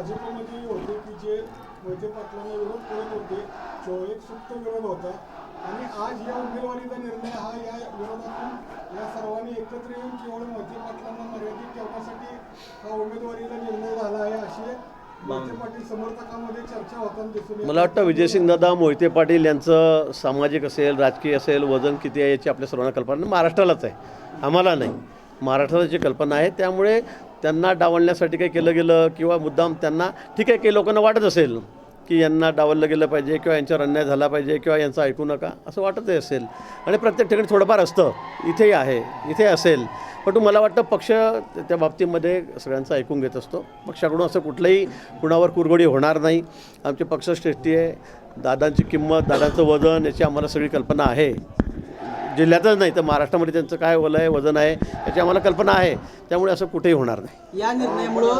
भाजपमध्ये होते की जे मोहिते पाटलांना विरोध करत होते जो एक सुप्त विरोध होता. आणि आज या उमेदवारीचा निर्णय हा या विरोधातून या सर्वांनी एकत्र येऊन केवळ मोहिते पाटलांना मर्यादित ठेवण्यासाठी हा उमेदवारीचा निर्णय झाला आहे अशी एक मोहिते पाटील समर्थकांमध्ये चर्चा होताना दिसून येत मला वाटतं विजयसिंगदादा मोहिते पाटील यांचं सामाजिक असेल राजकीय असेल वजन किती आहे याची आपल्या सर्वांना कल्पना. महाराष्ट्रालाच आहे. आम्हाला नाही. महाराष्ट्राला जी कल्पना आहे त्यामुळे त्यांना डावलण्यासाठी काही केलं गेलं किंवा मुद्दाम त्यांना ठीक आहे काही लोकांना वाटत असेल की यांना डावललं गेलं पाहिजे किंवा यांच्यावर अन्याय झाला पाहिजे किंवा यांचं ऐकू नका असं वाटतही असेल. आणि प्रत्येक ठिकाणी थोडंफार असतं. इथेही आहे इथे असेल. पण मला वाटतं पक्ष त्या बाबतीमध्ये सगळ्यांचं ऐकून घेत असतो. पक्षाकडून असं कुठलंही कुणावर कुरगोडी होणार नाही. आमची पक्षश्रेष्ठी आहे. दादांची किंमत दादांचं वजन याची आम्हाला सगळी कल्पना आहे. जिल्ह्यातच नाही तर महाराष्ट्रामध्ये त्यांचं काय वलय वजन आहे याची आम्हाला कल्पना आहे. त्यामुळे असं कुठेही होणार नाही. या निर्णयामुळं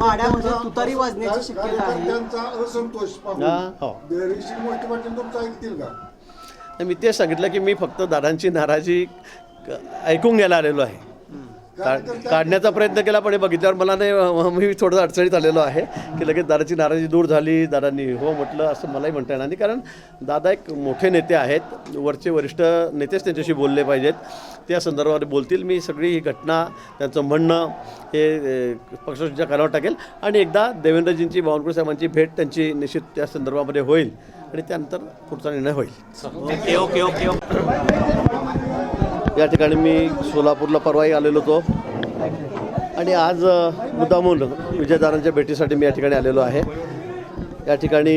माड्यामध्ये तुतारी वाजण्याची शक्यता आहे. कार्यकर्त्यांचा असंतोष हा, हो. ऋषी मोहिते पाटील तुमचं ऐकतील का? मी तेच सांगितलं की मी फक्त दादांची नाराजी क- ऐकून घ्यायला आलेलो आहे. काढण्याचा प्रयत्न केला पण हे बघितल्यावर मला नाही मी थोडं अडचणीत आलेलो आहे की लगेच दादाची नाराजी दूर झाली दादांनी हो म्हटलं असं मलाही म्हणता येणार नाही. कारण दादा एक मोठे नेते आहेत वरचे वरिष्ठ नेतेच त्यांच्याशी बोलले पाहिजेत. त्या संदर्भात बोलतील. मी सगळी ही घटना त्यांचं म्हणणं हे पक्षाच्या कानावर टाकेल. आणि एकदा देवेंद्रजींची बावनकुळे साहेबांची भेट त्यांची निश्चित त्या संदर्भामध्ये होईल. आणि त्यानंतर पुढचा निर्णय होईल. Okay okay okay. या ठिकाणी मी सोलापूरला परवाही आलेलो होतो. आणि आज मुद्दामून विजयदारांच्या भेटीसाठी मी या ठिकाणी आलेलो आहे. या ठिकाणी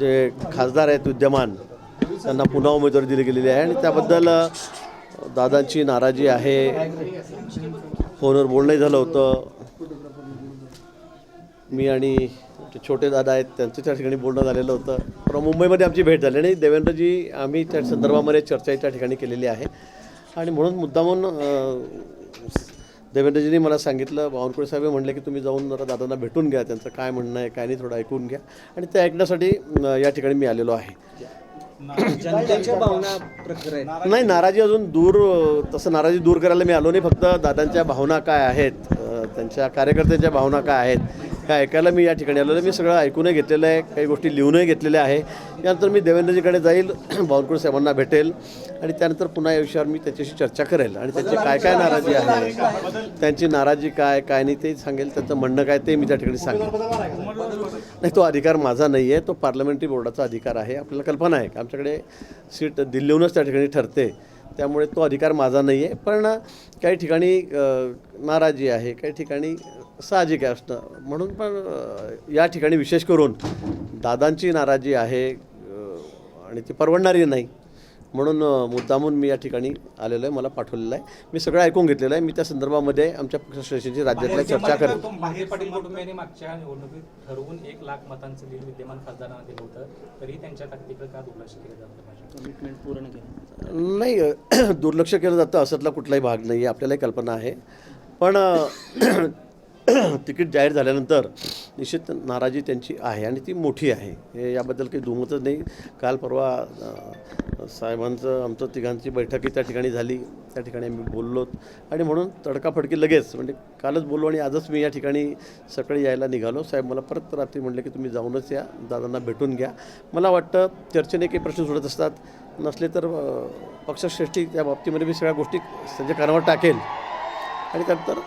जे खासदार आहेत विद्यमान त्यांना पुन्हा उमेदवारी दिली गेलेली आहे. आणि त्याबद्दल दादांची नाराजी आहे. फोनवर बोलणंही झालं होतं. मी आणि छोटे दादा आहेत त्यांचं त्या ठिकाणी बोलणं झालेलं होतं. पण मुंबईमध्ये आमची भेट झाली आणि देवेंद्रजी आम्ही त्या संदर्भामध्ये चर्चा त्या ठिकाणी केलेली आहे. आणि म्हणून मुद्दामून देवेंद्रजींनी मला सांगितलं बावनकुळे साहेब म्हणले की तुम्ही जाऊन जरा दादांना भेटून घ्या त्यांचं काय म्हणणं आहे काय नाही थोडं ऐकून घ्या. आणि ते ऐकण्यासाठी या ठिकाणी मी आलेलो आहे. भावना नाही नाराजी अजून दूर तसं नाराजी दूर करायला मी आलो नाही फक्त दादांच्या भावना काय आहेत त्यांच्या कार्यकर्त्यांच्या भावना काय आहेत हे ऐकायला मी या ठिकाणी आलेलं आहे. मी सगळं ऐकूनही घेतलेलं आहे काही गोष्टी लिहूनही घेतलेल्या आहे. यानंतर मी देवेंद्रजीकडे जाईल बावनकुळे साहेबांना भेटेल आणि त्यानंतर पुन्हा या विषयावर मी त्याच्याशी चर्चा करेल आणि त्यांची काय काय नाराजी आहे त्यांची नाराजी काय काय नाही ते सांगेल त्यांचं म्हणणं काय ते मी त्या ठिकाणी सांगेल. नाही तो अधिकार माझा नाही आहे तो पार्लमेंटरी बोर्डाचा अधिकार आहे आपल्याला कल्पना आहे. की आमच्याकडे सीट दिल्लीहूनच त्या ठिकाणी ठरते त्यामुळे तो अधिकार माझा नाही आहे. पण काही ठिकाणी नाराजी आहे काही ठिकाणी साहजिक आहे असणं. म्हणून पण या ठिकाणी विशेष करून दादांची नाराजी आहे आणि ती परवडणारी नाही. म्हणून मुद्दामून मी या ठिकाणी आलेलो आहे मला पाठवलेलं आहे. मी सगळं ऐकून घेतलेलं आहे. मी त्या संदर्भामध्ये आमच्या पक्षश्रेष्ठीची राज्यातल्या चर्चा करेन कुटुंबियांनी मागच्या निवडणुकीत ठरवून एक लाख मतांचं लीड विद्यमान खासदारांना दिलं होतं. तरी त्यांच्या ताकदीकडे का दुर्लक्ष केलं जातं कमिटमेंट पूर्ण केलं. नाही दुर्लक्ष केलं जातं. असतला कुठलाही भाग नाही आहे आपल्यालाही कल्पना आहे. पण तिकीट जाहीर झाल्यानंतर निश्चित नाराजी त्यांची आहे आणि ती मोठी आहे. हे याबद्दल काही दुमतच नाही. काल परवा साहेबांचं आमचं तिघांची बैठकी त्या ठिकाणी झाली. त्या ठिकाणी आम्ही बोललो. आणि म्हणून तडकाफडकी लगेच म्हणजे कालच बोललो आणि आजच मी या ठिकाणी सकाळी यायला निघालो. साहेब मला परत रात्री म्हटलं की तुम्ही जाऊनच या दादांना भेटून घ्या. मला वाटतं चर्चेने काही प्रश्न सुटत असतात. नसले तर पक्षश्रेष्ठी त्या बाबतीमध्ये मी सगळ्या गोष्टी त्यांच्या कानावर टाकेल. आणि त्यानंतर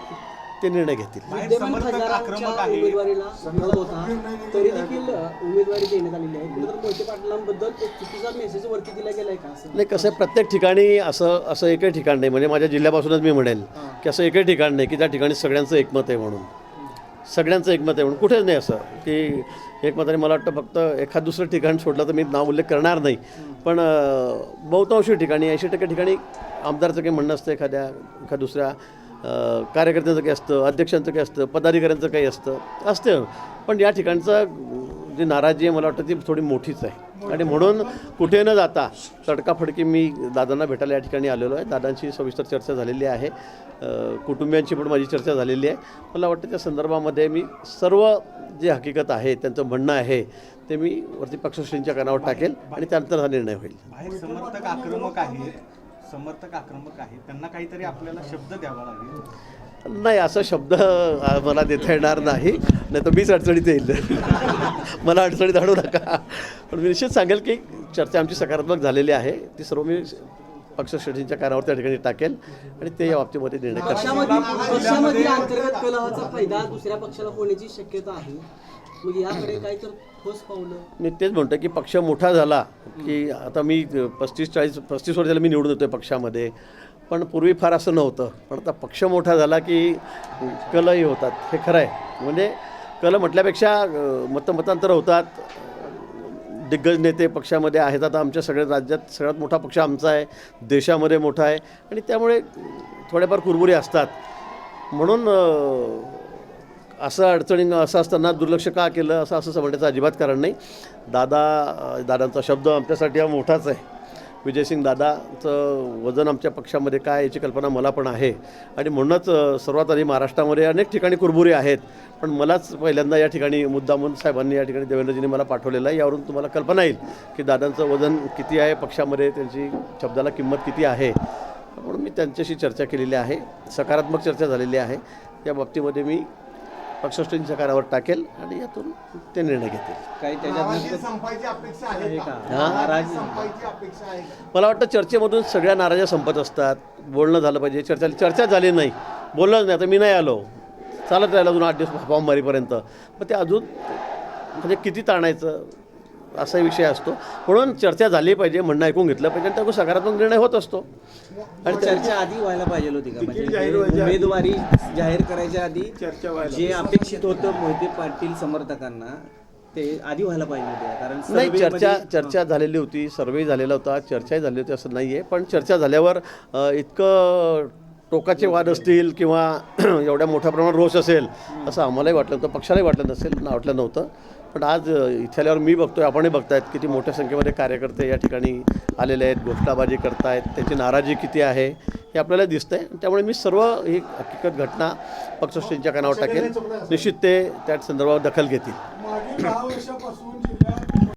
ते निर्णय घेतील. विद्यमान खासदारांच्या उमेदवारीला विरोध होता. तरी देखील उमेदवारी देण्यात आलेली आहे. कुठेतरी मोहिते पाटलांबद्दल एक चुकीचा मेसेज वरती दिला गेलाय का असं? नाही कसं आहे, प्रत्येक ठिकाणी असं असं एकही ठिकाण नाही. म्हणजे माझ्या जिल्ह्यापासूनच मी म्हणेल की असं एकही ठिकाण नाही की त्या ठिकाणी सगळ्यांचं एकमत आहे म्हणून. सगळ्यांचं एकमत आहे म्हणून. कुठेच नाही असं. की एकमताने मला वाटतं फक्त एखाद दुसरं ठिकाण सोडलं तर मी नाव उल्लेख करणार नाही. पण अं, बहुतांशी ठिकाणी ऐंशी टक्के ठिकाणी आमदारचं काही म्हणणं असतं एखाद्या एखाद दुसऱ्या कार्यकर्त्यांचं काही असतं अध्यक्षांचं काही असतं पदाधिकाऱ्यांचं काही असतं असतं. पण या ठिकाणचं जी नाराजी आहे मला वाटतं ती थोडी मोठीच आहे. आणि म्हणून कुठे न जाता तडकाफडकी मी दादांना भेटायला या ठिकाणी आलेलो आहे. दादांची सविस्तर चर्चा झालेली आहे. कुटुंबियांची पण माझी चर्चा झालेली आहे. मला वाटतं त्या संदर्भामध्ये मी सर्व जे हकीकत आहे त्यांचं म्हणणं आहे ते मी वरती पक्षश्रींच्या कानावर टाकेल आणि त्यानंतर हा निर्णय होईल. समर्थक आक्रमक आहे समर्थक आक्रमक आहेत त्यांना काहीतरी आपल्याला शब्द द्यावा लागेल. नाही असा शब्द मला देता येणार नाही. नाही तर मीच अडचणीत येईल. मला अडचणीत आणू नका. पण मी निश्चित सांगेल की चर्चा आमची सकारात्मक झालेली आहे. ती सर्व मी पक्षश्रेष्ठींच्या कानावर त्या ठिकाणी टाकेल आणि ते या बाबतीमध्ये निर्णय करतील. पक्षामध्ये पक्षामध्ये अंतर्गत कलहाचा फायदा दुसऱ्या पक्षाला होण्याची शक्यता आहे. मग याकडे काय तर ठोस पावलं? मी तेच म्हणतो की पक्ष मोठा झाला की आता मी पस्तीस चाळीस पस्तीस वर्षाला मी निवडून येतो आहे पक्षामध्ये. पण पूर्वी फार असं नव्हतं. पण आता पक्ष मोठा झाला की कलही होतात. हे खरं आहे. म्हणजे कल म्हटल्यापेक्षा मतमतांतर होतात. दिग्गज नेते पक्षामध्ये आहेत. आता आमच्या सगळ्या राज्यात सगळ्यात मोठा पक्ष आमचा आहे. देशामध्ये मोठा आहे. आणि त्यामुळे थोड्याफार कुरबुरी असतात. म्हणून असं अडचणी असं असताना दुर्लक्ष का केलं? असं असं म्हणण्याचं अजिबात कारण नाही. दादा दादांचा शब्द आमच्यासाठी हा मोठाच आहे. विजयसिंग दादाचं वजन आमच्या पक्षामध्ये काय याची कल्पना मला पण आहे. आणि म्हणूनच सर्वात आधी महाराष्ट्रामध्ये अनेक ठिकाणी कुरबुरे आहेत. पण मलाच पहिल्यांदा या ठिकाणी मुद्दामून साहेबांनी या ठिकाणी देवेंद्रजींनी मला पाठवलेलं आहे. यावरून तुम्हाला कल्पना येईल की दादांचं वजन किती आहे पक्षामध्ये त्यांची शब्दाला किंमत किती आहे. म्हणून मी त्यांच्याशी चर्चा केलेली आहे. सकारात्मक चर्चा झालेली आहे. या बाबतीमध्ये मी पक्षश्रेष्ठींच्या कानावर टाकेल आणि यातून ते निर्णय घेतील. काही नाराजी त्याच्यात संपायची अपेक्षा आहे का? हा? नाराजी संपायची अपेक्षा आहे का? मला वाटतं चर्चेमधून सगळ्या नाराज्या संपत असतात. बोलणं झालं पाहिजे. चर्चा चर्चा झाली नाही. बोललंच नाही. आता मी नाही आलो. चालत राहिलं अजून आठ दिवस फॉर्म मारीपर्यंत मग ते अजून म्हणजे किती ताणायचं? असा विषय असतो. म्हणून चर्चा झाली पाहिजे म्हणणं ऐकून घेतलं पाहिजे आणि त्यातून सकारात्मक निर्णय होत असतो. आणि चर्चा आधी व्हायला पाहिजे होती का? म्हणजे उमेदवारी जाहीर करायच्या आधी जे अपेक्षित होतं मोहिते पाटील समर्थकांना ते आधी व्हायला पाहिजे होते. कारण नाही चर्चा चर्चा झालेली होती सर्वे झालेला होता चर्चाही झाली होती असं नाही आहे पण चर्चा झाल्यावर इतकं टोकाचे वाद असतील किंवा एवढ्या मोठ्या प्रमाणात रोष असेल असं आम्हालाही वाटलं नव्हतं पक्षालाही वाटलं नसेल ना वाटलं नव्हतं. पण आज इथे आल्यावर मी बघतोय आपणही बघतायत किती मोठ्या संख्येमध्ये कार्यकर्ते या ठिकाणी आलेले आहेत घोषणाबाजी करतायत त्यांची नाराजी किती आहे हे आपल्याला दिसतं आहे त्यामुळे मी सर्व ही हकीकत घटना पक्षश्रींच्या कानावर टाकेल निश्चित ते त्या संदर्भात दखल घेतील.